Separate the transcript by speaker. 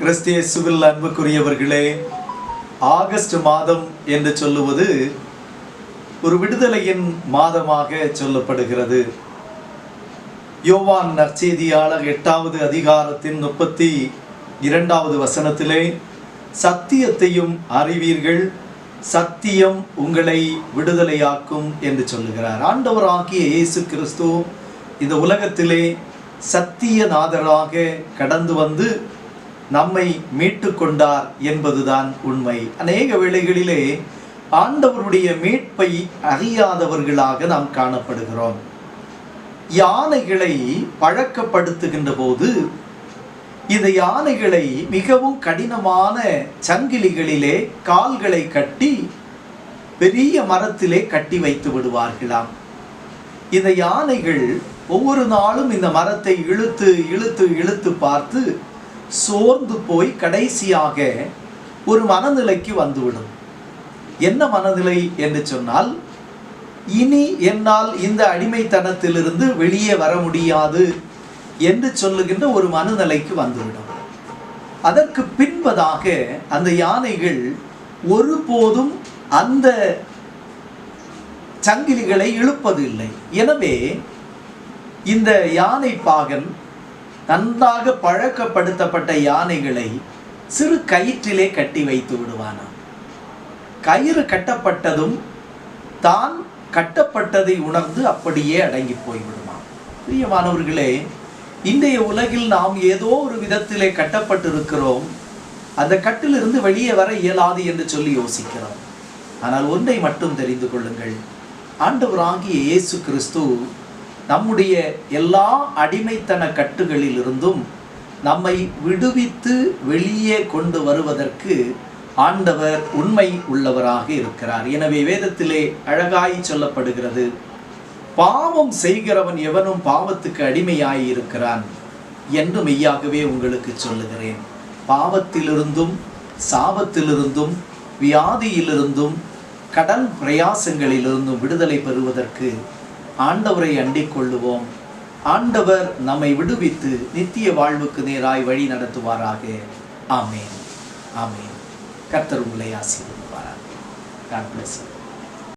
Speaker 1: கிறிஸ்தியேசுவில் அன்புக்குரியவர்களே ஆகஸ்ட் மாதம் என்று சொல்லுவது ஒரு விடுதலையின் மாதமாக சொல்லப்படுகிறது. யோவான் நற்செய்தியாளர் எட்டாவது அதிகாரத்தின் முப்பத்தி இரண்டாவது வசனத்திலே சத்தியத்தையும் அறிவீர்கள் சத்தியம் உங்களை விடுதலையாக்கும் என்று சொல்லுகிறார். ஆண்டவர் ஆகிய இயேசு கிறிஸ்து இந்த உலகத்திலே சத்தியநாதராக கடந்து வந்து நம்மை மீட்டு கொண்டார் என்பதுதான் உண்மை. அநேக வேளைகளிலே ஆண்டவருடைய மீட்பை அறியாதவர்களாக நாம் காணப்படுகிறோம். யானைகளை பழக்கப்படுத்துகின்ற போது இந்த யானைகளை மிகவும் கடினமான சங்கிலிகளிலே கால்களை கட்டி பெரிய மரத்திலே கட்டி வைத்து விடுவார்களாம். இந்த யானைகள் ஒவ்வொரு நாளும் இந்த மரத்தை இழுத்து இழுத்து இழுத்து பார்த்து சோர்ந்து போய் கடைசியாக ஒரு மனநிலைக்கு வந்துவிடும். என்ன மனநிலை என்று சொன்னால் இனி என்னால் இந்த அடிமைத்தனத்திலிருந்து வெளியே வர முடியாது என்று சொல்லுகின்ற ஒரு மனநிலைக்கு வந்துவிடும். அதற்கு பின்பதாக அந்த யானைகள் ஒருபோதும் அந்த சங்கிலிகளை இழுப்பதில்லை. எனவே இந்த யானை பாகன் நன்றாக பழக்கப்படுத்தப்பட்ட யானைகளை சிறு கயிற்றிலே கட்டி வைத்து விடுவானாம். கயிறு கட்டப்பட்டதும் தான் கட்டப்பட்டதை உணர்ந்து அப்படியே அடங்கி போய்விடுமாம் பிரியமானவர்களே இன்றைய உலகில் நாம் ஏதோ ஒரு விதத்திலே கட்டப்பட்டிருக்கிறோம். அந்த கட்டிலிருந்து வெளியே வர இயலாது என்று சொல்லி யோசிக்கிறோம். ஆனால் ஒன்றை மட்டும் தெரிந்து கொள்ளுங்கள். ஆண்டவராகிய இயேசு கிறிஸ்து நம்முடைய எல்லா அடிமைத்தன கட்டுகளில் இருந்தும் நம்மை விடுவித்து வெளியே கொண்டு வருவதற்கு ஆண்டவர் உண்மை உள்ளவராக இருக்கிறார். எனவே வேதத்திலே அழகாய் சொல்லப்படுகிறது பாவம் செய்கிறவன் எவனும் பாவத்துக்கு அடிமையாய் இருக்கிறான் என்று மெய்யாகவே உங்களுக்கு சொல்லுகிறேன். பாவத்திலிருந்தும் சாபத்திலிருந்தும் வியாதியிலிருந்தும் கடன் பிரயாசங்களிலிருந்தும் விடுதலை பெறுவதற்கு ஆண்டவரை அண்டிக் கொள்ளுவோம் ஆண்டவர் நம்மை விடுவித்து நித்திய வாழ்வுக்கு நேராய் வழி நடத்துவாராக. ஆமேன். ஆமேன். கர்த்தர் உங்களை ஆசீர்வதிப்பாராக. God bless you.